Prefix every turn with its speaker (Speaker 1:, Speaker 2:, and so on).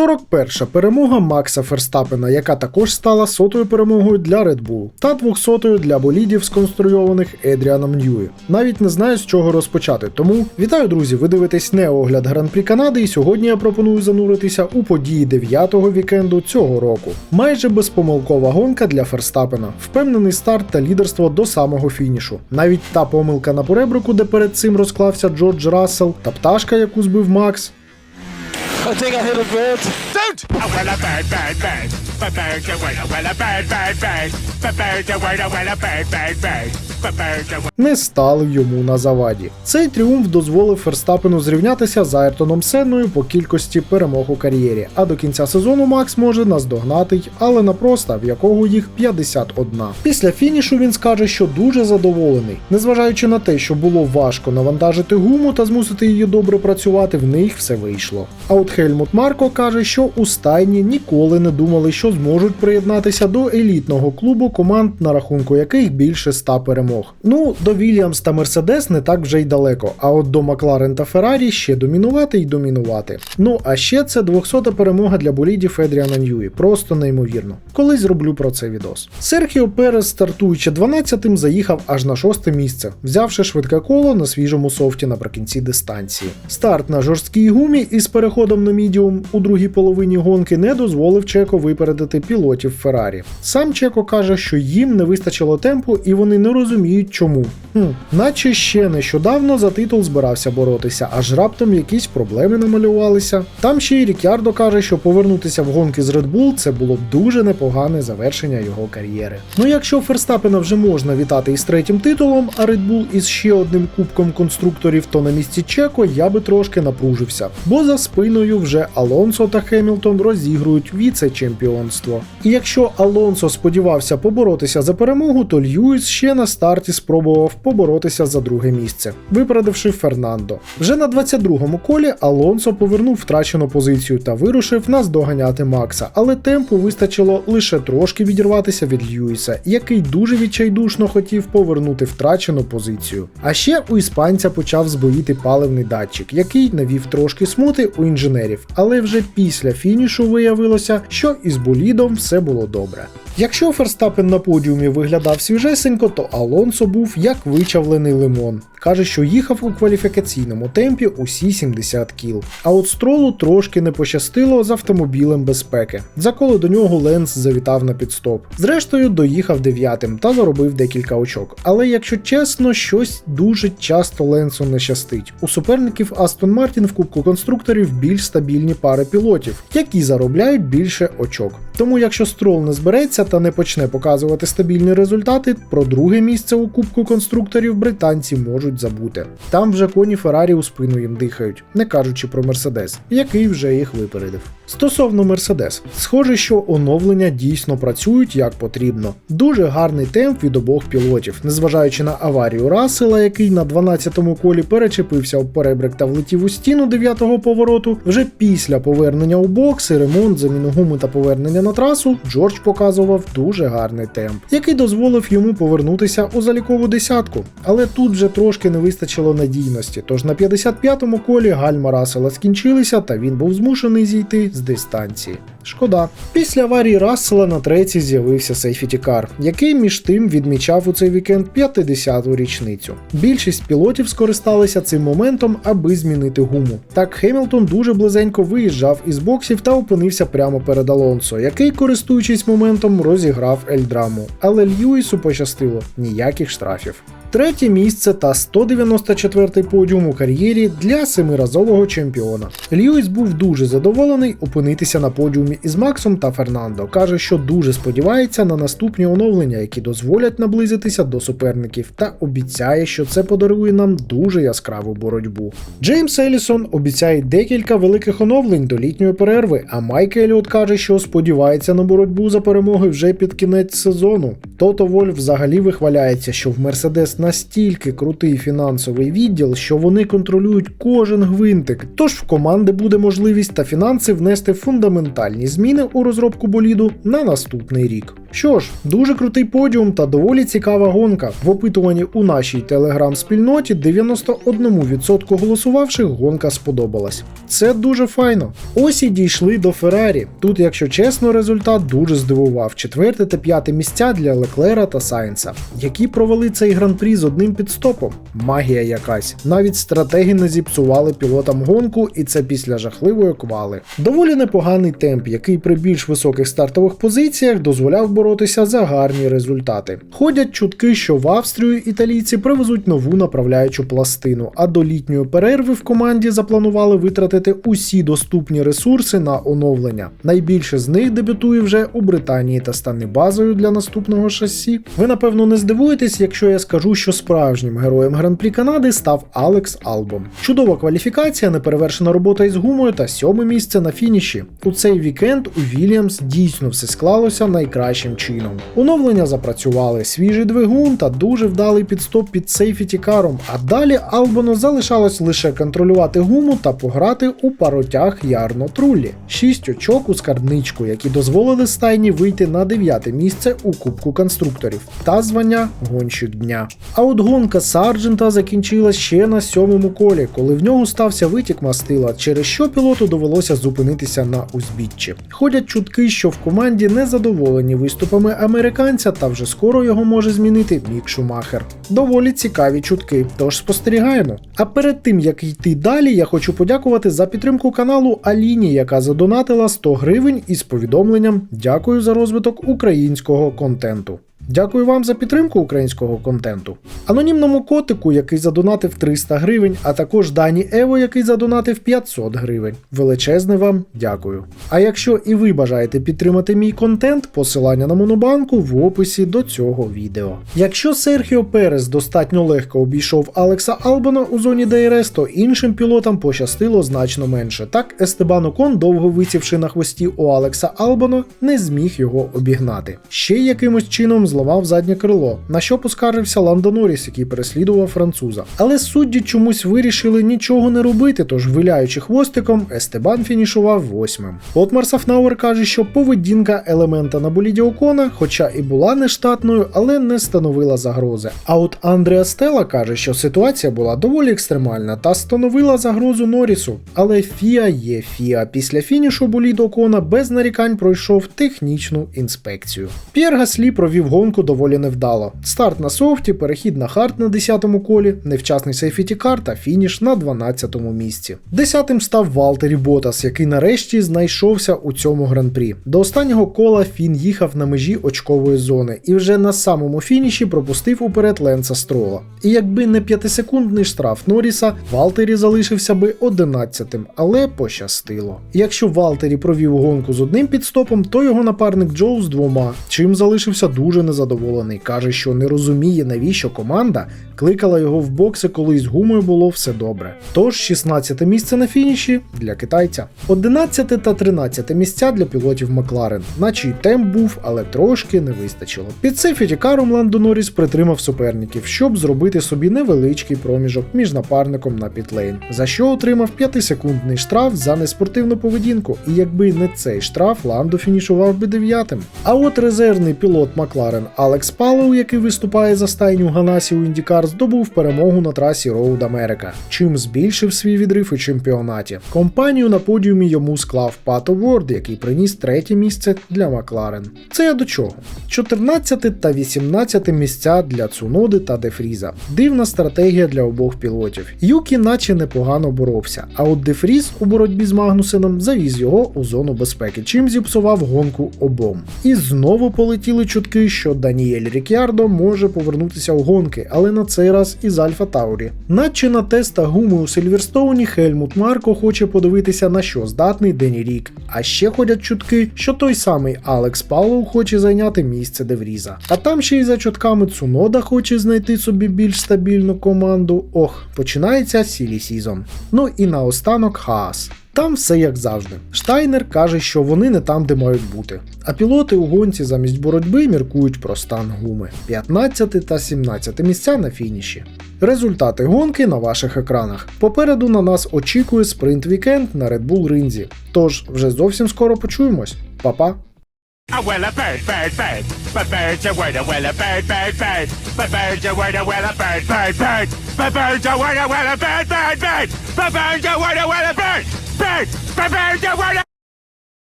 Speaker 1: 41 перемога Макса Ферстапена, яка також стала сотою перемогою для Red Bull, та 200 для болідів, сконструйованих Едріаном Ньюї. Навіть не знаю з чого розпочати. Тому вітаю, друзі! Ви дивитесь не огляд Гран-прі Канади, і сьогодні я пропоную зануритися у події 9-го вікенду цього року. Майже безпомилкова гонка для Ферстапена, впевнений старт та лідерство до самого фінішу. Навіть та помилка на поребрику, де перед цим розклався Джордж Рассел, та пташка, яку збив Макс.
Speaker 2: I think I hit a bird.
Speaker 3: Don't! Oh, well, a bird, bird, bird. Bird, a well, a bird, bird, bird. Bird, a well, a bird, bird, bird.
Speaker 1: Не стали йому на заваді. Цей тріумф дозволив Ферстапену зрівнятися з Айртоном Сенною по кількості перемог у кар'єрі, а до кінця сезону Макс може наздогнати й Алена Проста, в якого їх 51. Після фінішу він скаже, що дуже задоволений, незважаючи на те, що було важко навантажити гуму та змусити її добре працювати, в них все вийшло. А от Хельмут Марко каже, що у стайні ніколи не думали, що зможуть приєднатися до елітного клубу команд, на рахунку яких більше 100 перемог. Ну, до Вільямс та Мерседес не так вже й далеко, а от до Макларен та Феррарі ще домінувати й домінувати. Ну а ще це 200-та перемога для болідів Едріана Ньюї. Просто неймовірно. Колись зроблю про це відос. Серхіо Перес, стартуючи 12-тим, заїхав аж на шосте місце, взявши швидке коло на свіжому софті наприкінці дистанції. Старт на жорсткій гумі із переходом на мідіум у другій половині гонки не дозволив Чеко випередити пілотів Феррарі. Сам Чеко каже, що їм не вистачило темпу і вони не розуміють чому. Хм, наче ще нещодавно за титул збирався боротися, аж раптом якісь проблеми намалювалися. Там ще й Рікярдо каже, що повернутися в гонки з Red Bull це було б дуже непогане завершення його кар'єри. Ну якщо Ферстапена вже можна вітати із третім титулом, а Red Bull із ще одним кубком конструкторів, то на місці Чеко я би трошки напружився, бо за спиною вже Алонсо та Хемілтон розігрують віце-чемпіонство. І якщо Алонсо сподівався поборотися за перемогу, то Льюіс ще на старті спробував поборотися за друге місце, випередивши Фернандо. Вже на 22-му колі Алонсо повернув втрачену позицію та вирушив наздоганяти Макса, але темпу вистачило лише трошки відірватися від Льюіса, який дуже відчайдушно хотів повернути втрачену позицію. А ще у іспанця почав збоїти паливний датчик, який навів трошки смути у інженерів, але вже після фінішу виявилося, що із болідом все було добре. Якщо Ферстапен на подіумі виглядав свіжесенько, то Алонсо був як вичавлений лимон. Каже, що їхав у кваліфікаційному темпі усі 70 кіл. А от стролу трошки не пощастило з автомобілем безпеки. За коли до нього Ленс завітав на підстоп. Зрештою, доїхав дев'ятим та заробив декілька очок. Але якщо чесно, щось дуже часто Ленсу не щастить. У суперників Астон Мартін в Кубку конструкторів більш стабільні пари пілотів, які заробляють більше очок. Тому якщо строл не збереться та не почне показувати стабільні результати, про друге місце у Кубку конструкторів британці можуть забути. Там вже коні Феррарі у спину їм дихають, не кажучи про Мерседес, який вже їх випередив. Стосовно Мерседес, схоже, що оновлення дійсно працюють як потрібно. Дуже гарний темп від обох пілотів, незважаючи на аварію Рассела, який на 12-му колі перечепився об перебрик та влетів у стіну 9-го повороту. Вже після повернення у бокси, ремонт, заміну гуми та повернення на трасу, Джордж показував дуже гарний темп, який дозволив йому повернутися у залікову десятку. Але тут вже трошки не вистачило надійності. Тож на 55-му колі гальма Рассела скінчилися, та він був змушений зійти з дистанції. Шкода. Після аварії Рассела на третій з'явився Сейфіті Кар, який між тим відмічав у цей вікенд 50-ту річницю. Більшість пілотів скористалися цим моментом, аби змінити гуму. Так Хемілтон дуже близенько виїжджав із боксів та опинився прямо перед Алонсо, який, користуючись моментом, розіграв Ельдраму. Але Льюісу пощастило ніяких штрафів. Третє місце та 194-й подіум у кар'єрі для семиразового чемпіона. Льюіс був дуже задоволений опинитися на подіумі із Максом та Фернандо. Каже, що дуже сподівається на наступні оновлення, які дозволять наблизитися до суперників, та обіцяє, що це подарує нам дуже яскраву боротьбу. Джеймс Елісон обіцяє декілька великих оновлень до літньої перерви, а Майк Еліот каже, що сподівається на боротьбу за перемоги вже під кінець сезону. Тото Вольф взагалі вихваляється, що в Мерседес настільки крутий фінансовий відділ, що вони контролюють кожен гвинтик. Тож в команди буде можливість та фінанси внести фундаментальні зміни у розробку боліду на наступний рік. Що ж, дуже крутий подіум та доволі цікава гонка. В опитуванні у нашій телеграм-спільноті 91% голосувавших гонка сподобалась. Це дуже файно. Ось і дійшли до Феррарі. Тут, якщо чесно, результат дуже здивував. Четверте та п'яте місця для Леклера та Сайнса, які провели цей гран-прі з одним підстопом. Магія якась. Навіть стратеги не зіпсували пілотам гонку, і це після жахливої квали. Доволі непоганий темп, який при більш високих стартових позиціях дозволяв боротися за гарні результати. Ходять чутки, що в Австрію італійці привезуть нову направляючу пластину, а до літньої перерви в команді запланували витратити усі доступні ресурси на оновлення. Найбільше з них дебютує вже у Британії та стане базою для наступного шасі. Ви напевно не здивуєтесь, якщо я скажу, що справжнім героєм гран-прі Канади став Алекс Албом. Чудова кваліфікація, неперевершена робота із гумою та сьоме місце на фініші. У цей вікенд у Вільямс дійсно все склалося найкращим чином. Оновлення запрацювали, свіжий двигун та дуже вдалий підстоп під сейфіті каром. А далі Албону залишалось лише контролювати гуму та пограти у паротяг Ярно Труллі. Шість очок у скарбничку, які дозволили стайні вийти на дев'яте місце у Кубку конструкторів та звання гонщик дня. А от гонка Сарджента закінчилась ще на сьомому колі, коли в нього стався витік мастила, через що пілоту довелося зупинитися на узбіччі. Ходять чутки, що в команді не задоволені виступами американця, та вже скоро його може змінити Мік Шумахер. Доволі цікаві чутки, тож спостерігаємо. А перед тим як йти далі, я хочу подякувати за підтримку каналу Аліні, яка задонатила 100 гривень із повідомленням Дякую за розвиток українського контенту. Дякую вам за підтримку українського контенту. Анонімному котику, який задонатив 300 гривень, а також Дані Ево, який задонатив 500 гривень. Величезне вам дякую. А якщо і ви бажаєте підтримати мій контент, посилання на монобанку в описі до цього відео. Якщо Серхіо Перес достатньо легко обійшов Алекса Албана у зоні ДРС, то іншим пілотам пощастило значно менше. Так Естебан Окон, довго висівши на хвості у Алекса Албана, не зміг його обігнати. Ще якимось чином зламав заднє крило, на що поскаржився Ландо Норріс, який переслідував француза. Але судді чомусь вирішили нічого не робити, тож виляючи хвостиком, Естебан фінішував восьмим. Отмар Сафнауер каже, що поведінка елемента на боліді Окона, хоча і була нештатною, але не становила загрози. А от Андреа Стела каже, що ситуація була доволі екстремальна та становила загрозу Норрісу. Але Фіа є Фіа. Після фінішу болід Окона без нарікань пройшов технічну інспекцію. П'єр Гаслі провів гонку доволі невдало. Старт на софті, перехід на хард на 10-му колі, невчасний сейфіті кар та фініш на 12-му місці. Десятим став Валтері Ботас, який нарешті знайшовся у цьому гран-прі. До останнього кола Фін їхав на межі очкової зони і вже на самому фініші пропустив уперед Ленса Строла. І якби не 5-секундний штраф Норріса, Валтері залишився би 11-тим, але пощастило. Якщо Валтері провів гонку з одним підстопом, то його напарник Джоу з двома, чим залишився дуже незадоволений. Каже, що не розуміє, навіщо команда кликала його в бокси, коли з гумою було все добре. Тож 16 місце на фініші для китайця. 11 та 13 місця для пілотів Макларен, наче й темп був, але трошки не вистачило. Під сейфіті каром Ландо Норріс притримав суперників, щоб зробити собі невеличкий проміжок між напарником на пітлейн, за що отримав 5-секундний штраф за неспортивну поведінку. І якби не цей штраф, Ландо фінішував би дев'ятим. А от резервний пілот Макларен Алекс Палоу, який виступає за стайню Ганасі у Індікар, здобув перемогу на трасі Роуд Америка, чим збільшив свій відрив у чемпіонаті. Компанію на подіумі йому склав Пато Ворд, який приніс третє місце для Макларен. Це я до чого? 14 та 18 місця для Цуноди та Дефріза. Дивна стратегія для обох пілотів. Юкі наче непогано боровся, а от Дефріз у боротьбі з Магнусеном завіз його у зону безпеки, чим зіпсував гонку обом. І знову полетіли чутки, що Даніель Рік'ярдо може повернутися у гонки, але на цей раз із Альфа Таурі. Наче на теста гуми у Сильверстоуні Хельмут Марко хоче подивитися на що здатний Дені Рік. А ще ходять чутки, що той самий Алекс Паулоу хоче зайняти місце Девріза. А там ще й за чутками Цунода хоче знайти собі більш стабільну команду. Ох, починається Сілі Сізон. Ну і наостанок Хаас. Там все як завжди. Штайнер каже, що вони не там, де мають бути. А пілоти у гонці замість боротьби міркують про стан гуми. 15 та 17 місця на фініші. Результати гонки на ваших екранах. Попереду на нас очікує спринт вікенд на Red Bull Ринзі. Тож вже зовсім скоро почуємось. Па-па!
Speaker 3: A well a bird, bird, bird. But bird's a a well a bird, bird, bird. But bird's a a well a bird, bird, bird. But bird's a a well a bird, bird, bird, prepared, Prepare! the world.